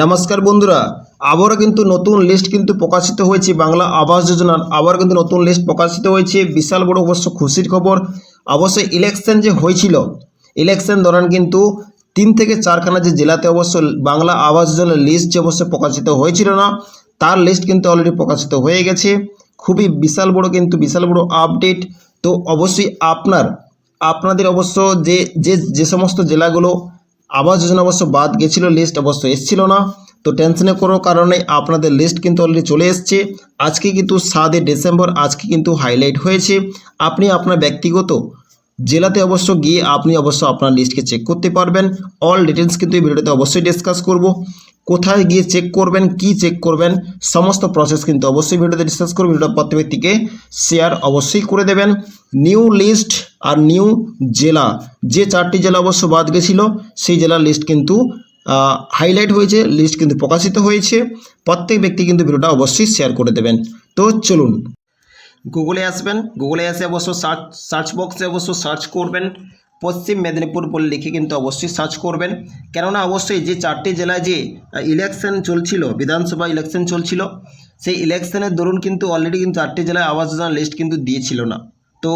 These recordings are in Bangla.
নমস্কার বন্ধুরা, আবারও কিন্তু নতুন লিস্ট কিন্তু প্রকাশিত হয়েছে বাংলা আবাস যোজনার। আবার কিন্তু নতুন লিস্ট প্রকাশিত হয়েছে, বিশাল বড় অবশ্য খুশির খবর। অবশ্যই ইলেকশন যে হয়েছিল ইলেকশন দৌরান কিন্তু তিন থেকে চারখানা যে জেলাতে অবশ্য বাংলা আবাস যোজনার লিস্ট যে অবশ্য প্রকাশিত হয়েছিল না, তার লিস্ট কিন্তু অলরেডি প্রকাশিত হয়ে গেছে। খুবই বিশাল বড় কিন্তু বিশাল বড় আপডেট তো অবশ্যই আপনার, আপনাদের অবশ্য যে যে সমস্ত জেলাগুলো আবাস যোজনা অবশ্য বাদ গেছিল লিস্ট অবশ্য এসছিল না। তো টেনশনে কোনো কারণে আপনাদের লিস্ট কিন্তু অলরেডি চলে এসছে। আজকে কিন্তু সাতই ডিসেম্বর, আজকে কিন্তু হাইলাইট হয়েছে। আপনি আপনার ব্যক্তিগত জেলাতে অবশ্য গিয়ে আপনি অবশ্য আপনার লিস্টকে চেক করতে পারবেন। অল ডিটেলস কিন্তু এই ভিডিওতে অবশ্যই ডিসকাস করব। কোথায় গিয়ে চেক করবেন, কি চেক করবেন, সমস্ত প্রসেস কিন্তু অবশ্যই ভিডিওতে ডিসকাস করব। ভিডিওটা প্রত্যেক ব্যক্তিকে শেয়ার অবশ্যই করে দেবেন। নিউ লিস্ট আর নিউ জেলা। যে চারটি জেলা অবশ্য বাদ গেছিল, সেই জেলার লিস্ট কিন্তু হাইলাইট হয়েছে লিস্ট কিন্তু প্রকাশিত হয়েছে। প্রত্যেক ব্যক্তি কিন্তু ভিডিওটা অবশ্যই শেয়ার করে দেবেন। তো চলুন। গুগলে আসবেন। গুগলে এসে অবশ্য সার্চ সার্চ বক্সে অবশ্য সার্চ করবেন। পশ্চিম মেদিনীপুর বলে লিখে কিন্তু অবশ্যই সার্চ করবেন। কেননা অবশ্যই যে চারটি জেলায় যে ইলেকশন চলছিল, বিধানসভা ইলেকশন চলছিল, সেই ইলেকশনের দরুন কিন্তু অলরেডি কিন্তু চারটি জেলায় আবাস যোজনার লিস্ট কিন্তু দিয়েছিল না। তো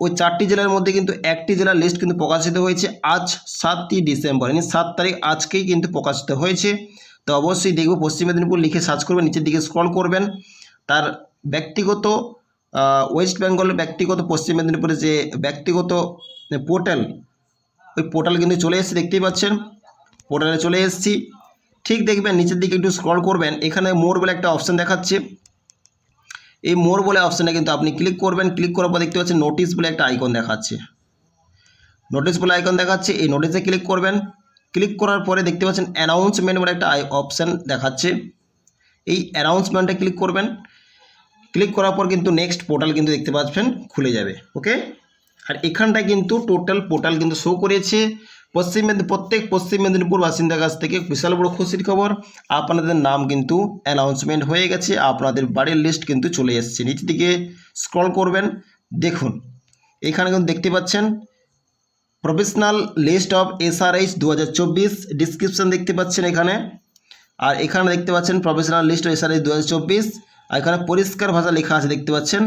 ওই চারটি জেলার মধ্যে কিন্তু একটি জেলার লিস্ট কিন্তু প্রকাশিত হয়েছে আজ সাতই ডিসেম্বর মানে সাত তারিখ আজকেই কিন্তু প্রকাশিত হয়েছে। তো অবশ্যই দেখব, পশ্চিম মেদিনীপুর লিখে সার্চ করবেন, নিচের দিকে স্ক্রল করবেন। তার ব্যক্তিগত ওয়েস্ট বেঙ্গলের ব্যক্তিগত, পশ্চিম মেদিনীপুরের যে ব্যক্তিগত পোর্টাল ওই পোর্টাল কিন্তু চলে এসেছে, দেখতেই পাচ্ছেন। পোর্টালে চলে এসেছি। ঠিক দেখবেন, নিচের দিকে একটু স্ক্রল করবেন। এখানে মোর বলে একটা অপশান দেখাচ্ছে। এই মোর বলে অপশানে কিন্তু আপনি ক্লিক করবেন। ক্লিক করার পর দেখতে পাচ্ছেন নোটিশ বলে একটা আইকন দেখাচ্ছে। নোটিশ বলে আইকন দেখাচ্ছে। এই নোটিশে ক্লিক করবেন। ক্লিক করার পরে দেখতে পাচ্ছেন অ্যানাউন্সমেন্ট বলে একটা অপশান দেখাচ্ছে। এই অ্যানাউন্সমেন্টে ক্লিক করবেন। ক্লিক করার পর কিন্তু নেক্সট পোর্টাল কিন্তু দেখতে পাচ্ছেন খুলে যাবে। ওকে আর এখানটায় কিন্তু টোটাল পোর্টাল কিন্তু শো করেছে। পশ্চিম মেদিনী প্রত্যেক পশ্চিম মেদিনীপুর বাসিন্দার কাছ থেকে বিশাল বড় খুশির খবর। আপনাদের নাম কিন্তু অ্যানাউন্সমেন্ট হয়ে গেছে, আপনাদের বাড়ির লিস্ট কিন্তু চলে এসেছে। নিচের দিকে স্ক্রল করবেন, দেখুন। এখানে কিন্তু দেখতে পাচ্ছেন প্রফেশনাল লিস্ট অফ এসআরএইচ দু হাজার চব্বিশ ডিসক্রিপশান দেখতে পাচ্ছেন এখানে। আর এখানে দেখতে পাচ্ছেন প্রফেশনাল লিস্ট অফ এসআরএইচ দু হাজার চব্বিশ। আর এখানে পরিষ্কার ভাষা লেখা আছে, দেখতে পাচ্ছেন,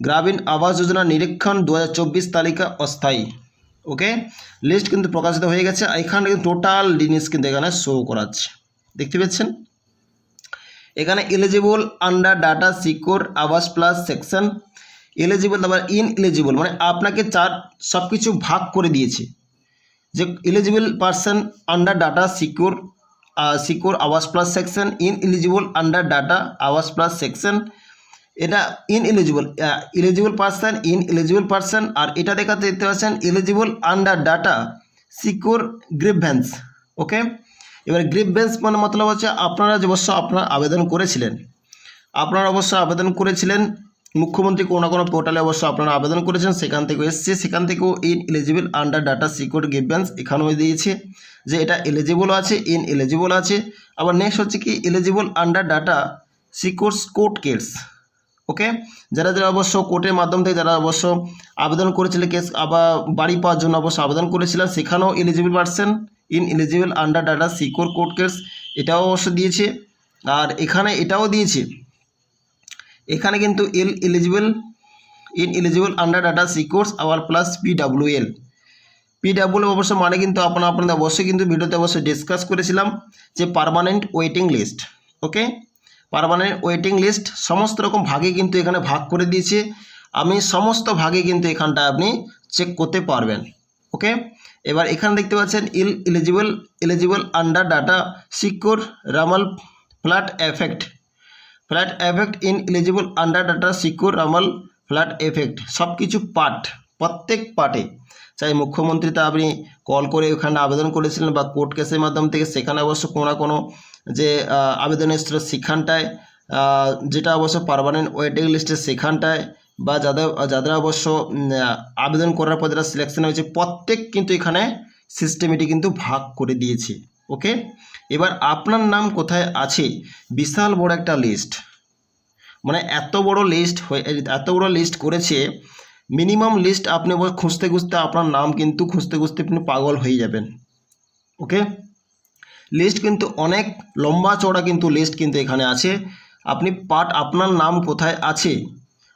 গ্রামীণ আবাস যোজনা নিরীক্ষণ দু হাজার চব্বিশ তালিকা অস্থায়ী। ওকে লিস্ট কিন্তু প্রকাশিত হয়ে গেছে। এখানে কিন্তু টোটাল জিনিস কিন্তু এখানে শো করাচ্ছে। দেখতে পাচ্ছেন এখানে eligible under data secure Awas plus section eligible তারপর ইন এলিজিবল মানে আপনাকে চার সব কিছু ভাগ করে দিয়েছে। যে eligible person under data secure secure Awas plus section ineligible under data Awas plus section এটা ineligible person ineligible person আর এটা দেখাতে দেখতে পাচ্ছেন eligible under data secure grievance okay এবার গ্রিভেন্স মানে মতলব হচ্ছে আপনারা অবশ্য আপনারা আবেদন করেছিলেন, আপনারা অবশ্য আবেদন করেছিলেন, মুখ্যমন্ত্রী কোনো না কোনো পোর্টালে অবশ্য আপনারা আবেদন করেছেন, সেখান থেকে এসছে, সেখান থেকেও ineligible under data secure grievance এখানেও দিয়েছে যে এটা এলিজিবল আছে ইন এলিজিবল আছে। আবার নেক্সট হচ্ছে কি eligible under data secures court case okay? যারা যারা অবশ্য কোর্টের মাধ্যম থেকে যারা অবশ্য আবেদন করেছিলেন কেস আবার বাড়ি পাওয়ার জন্য অবশ্য আবেদন করেছিলেন, সেখানেও eligible person ineligible under data secure court case এটাও অবশ্য দিয়েছে। আর এখানে এটাও দিয়েছে, এখানে কিন্তু এল eligible ineligible under data secures Awas plus PWL PW অবশ্য মানে কিন্তু আপনার আপনাদের, অবশ্যই কিন্তু ভিডিওতে অবশ্যই ডিসকাস করেছিলাম যে permanent waiting list okay permanent waiting list, সমস্ত রকম ভাগে কিন্তু এখানে ভাগ করে দিয়েছে। আমি সমস্ত ভাগে কিন্তু এখানটা আপনি চেক করতে পারবেন ওকে এবার এখানে দেখতে পাচ্ছেন ineligible eligible under data secure রামাল flat effect flat effect ineligible under data secure রামাল flat effect সব কিছু পার্ট প্রত্যেক পার্টে চাই মুখ্যমন্ত্রীতে আপনি কল করে ওখানে আবেদন করেছিলেন বা কোর্ট কেসের মাধ্যম থেকে সেখানে অবশ্য কোনো না কোনো যে আহ, আবেদন এসেছিল সেখানটায় যেটা অবশ্য পারমানেন্ট ওয়েটিং লিস্টে সেখানটায় বা যাদের যাদের অবশ্য আবেদন করার পর যারা সিলেকশন হয়েছে প্রত্যেক কিন্তু এখানে সিস্টেমেটি কিন্তু ভাগ করে দিয়েছে ওকে এবার আপনার নাম কোথায় আছে? বিশাল বড় একটা লিস্ট মানে এত বড় লিস্ট হয়ে এত বড় লিস্ট করেছে মিনিমাম লিস্ট আপনি খুঁজতে খুঁজতে আপনার নাম কিন্তু খুঁজতে খুঁজতে আপনি পাগল হয়ে যাবেন। ওকে লিস্ট কিন্তু অনেক লম্বা চওড়া কিন্তু লিস্ট কিন্তু এখানে আছে। আপনি পার্ট আপনার নাম কোথায় আছে?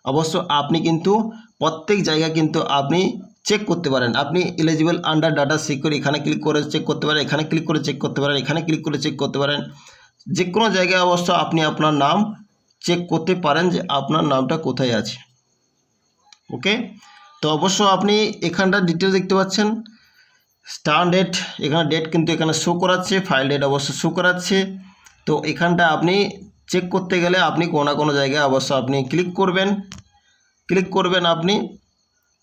অবশ্য আপনি কিন্তু প্রত্যেক জায়গায় কিন্তু আপনি চেক করতে পারেন। আপনি এলিজিবল আন্ডার ডাটা সিকিউর এখানে ক্লিক করে চেক করতে পারেন, এখানে ক্লিক করে চেক করতে পারেন, এখানে ক্লিক করে চেক করতে পারেন। যে কোনো জায়গায় অবশ্য আপনি আপনার নাম চেক করতে পারেন যে আপনার নামটা কোথায় আছে। ওকে? তো অবশ্য আপনি এখানটা ডিটেল দেখতে পাচ্ছেন। স্টার ডেট এখানে ডেট কিন্তু এখানে শো করাচ্ছে ফাইল ডেট অবশ্য শো করাচ্ছে। তো এখানটা আপনি চেক করতে গেলে আপনি কোনো কোনো জায়গায় অবশ্য আপনি ক্লিক করবেন। ক্লিক করবেন আপনি।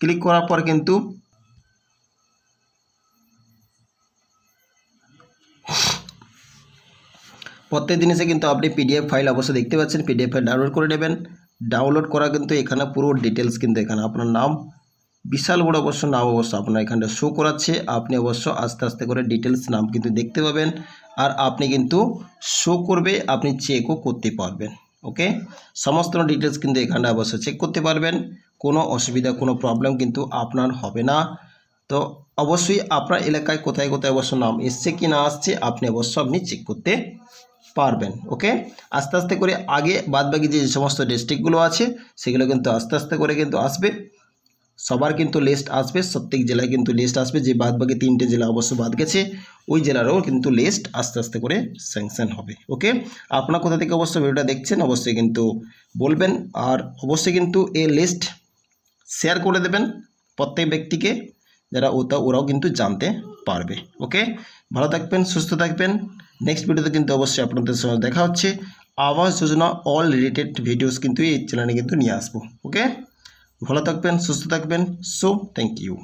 ক্লিক করার পর কিন্তু প্রত্যেক জিনিসে কিন্তু আপনি পিডিএফ ফাইল অবশ্যই দেখতে পাচ্ছেন। পিডিএফ ফাইল ডাউনলোড করে নেবেন। ডাউনলোড করা কিন্তু এখানে পুরো ডিটেলস কিন্তু এখানে। আপনার নাম, বিশাল বড় অবশ্য নাম অবশ্য আপনার এখানটা শো করাচ্ছে। আপনি অবশ্য আস্তে আস্তে করে ডিটেলস নাম কিন্তু দেখতে পাবেন। আর আপনি কিন্তু শো করবে, আপনি চেকও করতে পারবেন। ওকে সমস্ত ডিটেলস কিন্তু এখানে অবশ্য চেক করতে পারবেন। কোনো অসুবিধা, কোনো প্রবলেম কিন্তু আপনার হবে না। তো অবশ্যই আপনার এলাকায় কোথায় কোথায় অবশ্য নাম এসছে কি না আসছে, আপনি অবশ্য আপনি চেক করতে পারবেন ওকে আস্তে আস্তে করে আগে বাদবাকি যে সমস্ত ডিস্ট্রিক্টগুলো আছে, সেগুলো কিন্তু আস্তে আস্তে করে কিন্তু আসবে। সবার কিন্তু লিস্ট আসবে প্রত্যেক জেলায় কিন্তু লিস্ট আসবে, যে বাদবাকি তিনটে জেলা অবশ্য বাদ গেছে, ওই জেলারও কিন্তু লিস্ট আস্তে আস্তে করে স্যাংশন হবে ওকে আপনার কোথা থেকে অবশ্য ভিডিওটা দেখছেন, অবশ্যই কিন্তু বলবেন, আর অবশ্যই কিন্তু এই লিস্ট শেয়ার করে দেবেন প্রত্যেক ব্যক্তিকে, যারা ওটা ওরাও কিন্তু জানতে পারবে ওকে ভালো থাকবেন, সুস্থ থাকবেন। নেক্সট ভিডিওতে কিন্তু অবশ্যই আপনাদের সঙ্গে দেখা হচ্ছে। Awas Yojana all related videos কিন্তু এই চ্যানেলে কিন্তু নিয়ে আসব ওকে ভালো থাকবেন, সুস্থ থাকবেন সো থ্যাংক ইউ